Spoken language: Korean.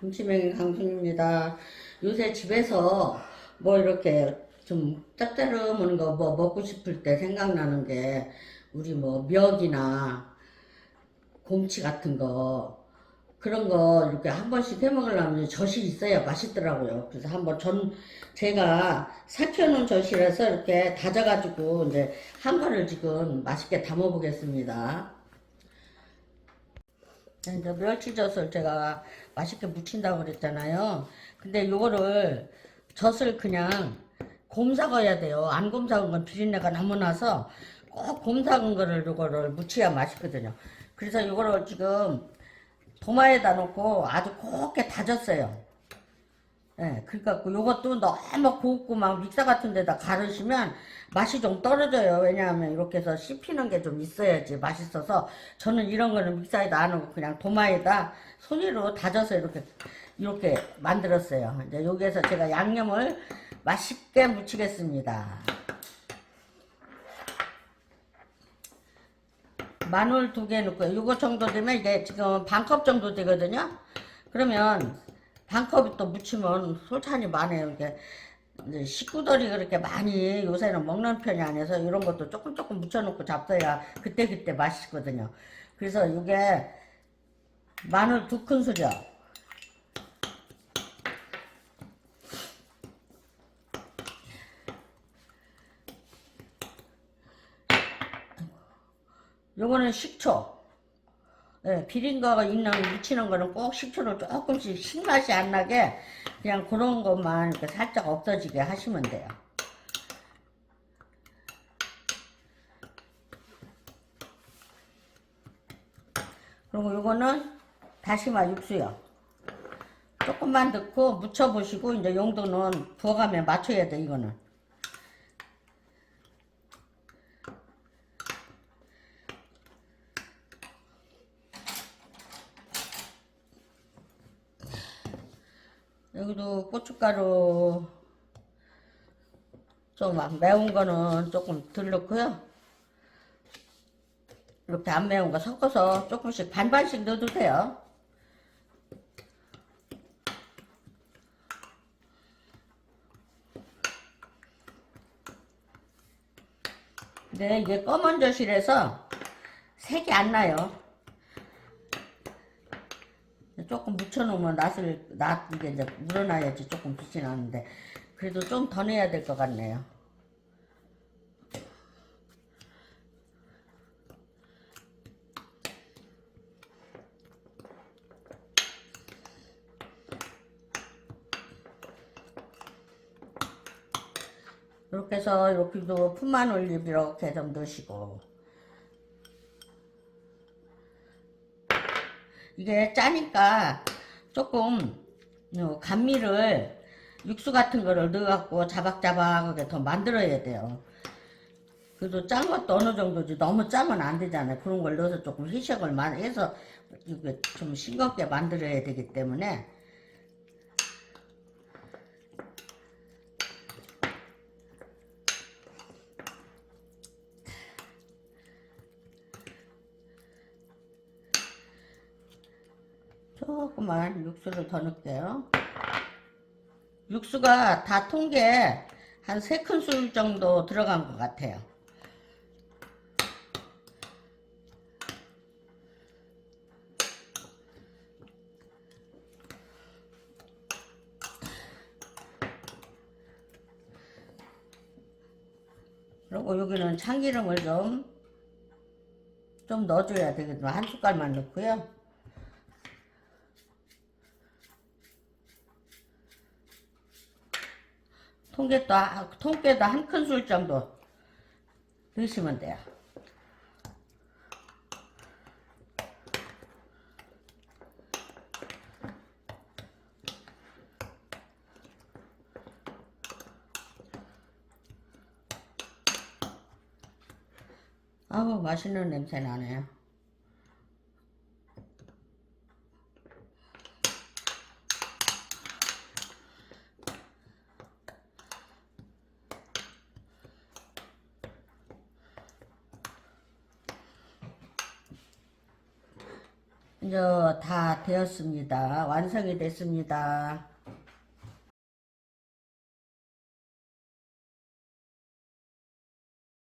김치맹이 강순입니다. 요새 집에서 뭐 이렇게 좀 짭짤한 거 뭐 먹고 싶을 때 생각나는 게 우리 뭐 미역이나 곰치 같은 거 그런 거 이렇게 한 번씩 해 먹으려면 젖이 있어야 맛있더라고요. 그래서 한번 전 제가 삭혀놓은 젖이라서 이렇게 다져가지고 이제 한 번을 지금 맛있게 담아 보겠습니다. 이제 멸치젓을 제가 맛있게 무친다고 그랬잖아요. 근데 요거를 젓을 그냥 곰삭아야 돼요. 안 곰삭은 건 비린내가 너무 나서 꼭 곰삭은 거를 요거를 무쳐야 맛있거든요. 그래서 요거를 지금 도마에다 놓고 아주 곱게 다졌어요. 예, 그러니까 요것도 너무 곱고 막 믹서 같은 데다 가르시면 맛이 좀 떨어져요. 왜냐하면 이렇게 해서 씹히는 게 좀 있어야지 맛있어서 저는 이런 거는 믹서에다 안 하고 그냥 도마에다 손으로 다져서 이렇게 이렇게 만들었어요. 이제 여기에서 제가 양념을 맛있게 무치겠습니다. 마늘 두 개 넣고요. 요거 정도 되면 이게 지금 반 컵 정도 되거든요. 그러면 반컵이 또 무치면 솔찬이 많아요. 이렇게 식구들이 그렇게 많이 요새는 먹는 편이 아니어서 이런 것도 조금 조금 묻혀놓고 잡숴야 그때 그때 맛있거든요. 그래서 이게 마늘 두 큰술이요. 요거는 식초. 예, 비린 거가 있는 묻히는 거는 꼭 식초를 조금씩 신맛이 안 나게 그냥 그런 것만 이렇게 살짝 없어지게 하시면 돼요. 그리고 요거는 다시마 육수요. 조금만 넣고 묻혀보시고 이제 용도는 부어가면 맞춰야 돼 이거는. 여기도 고춧가루 좀막 매운 거는 조금 덜 넣고요. 이렇게 안 매운 거 섞어서 조금씩 반반씩 넣어도 돼요. 근데 이게 검은 젓이라서 색이 안 나요. 조금 묻혀놓으면 낫을 낫 이게 이제 물어놔야지 조금 빛이 나는데 그래도 좀 더 내야 될 것 같네요. 이렇게 해서 이렇게도 푼만 올리브 이렇게 좀 넣으시고 이게 짜니까 조금 요 감미를 육수 같은 거를 넣어갖고 자박자박하게 더 만들어야 돼요. 그래도 짠 것도 어느 정도지 너무 짜면 안 되잖아요. 그런 걸 넣어서 조금 많이 해서 좀 싱겁게 만들어야 되기 때문에 조금만 육수를 더 넣을게요. 육수가 다 통게 한세 큰술 정도 들어간 것 같아요. 그리고 여기는 참기름을 좀, 좀 넣어줘야 되거든요. 한 숟갈만 넣고요. 통깨도, 한- 통깨도 한 큰술 정도 넣으시면 돼요. 아우, 맛있는 냄새 나네요. 이제 다 되었습니다. 완성이 됐습니다.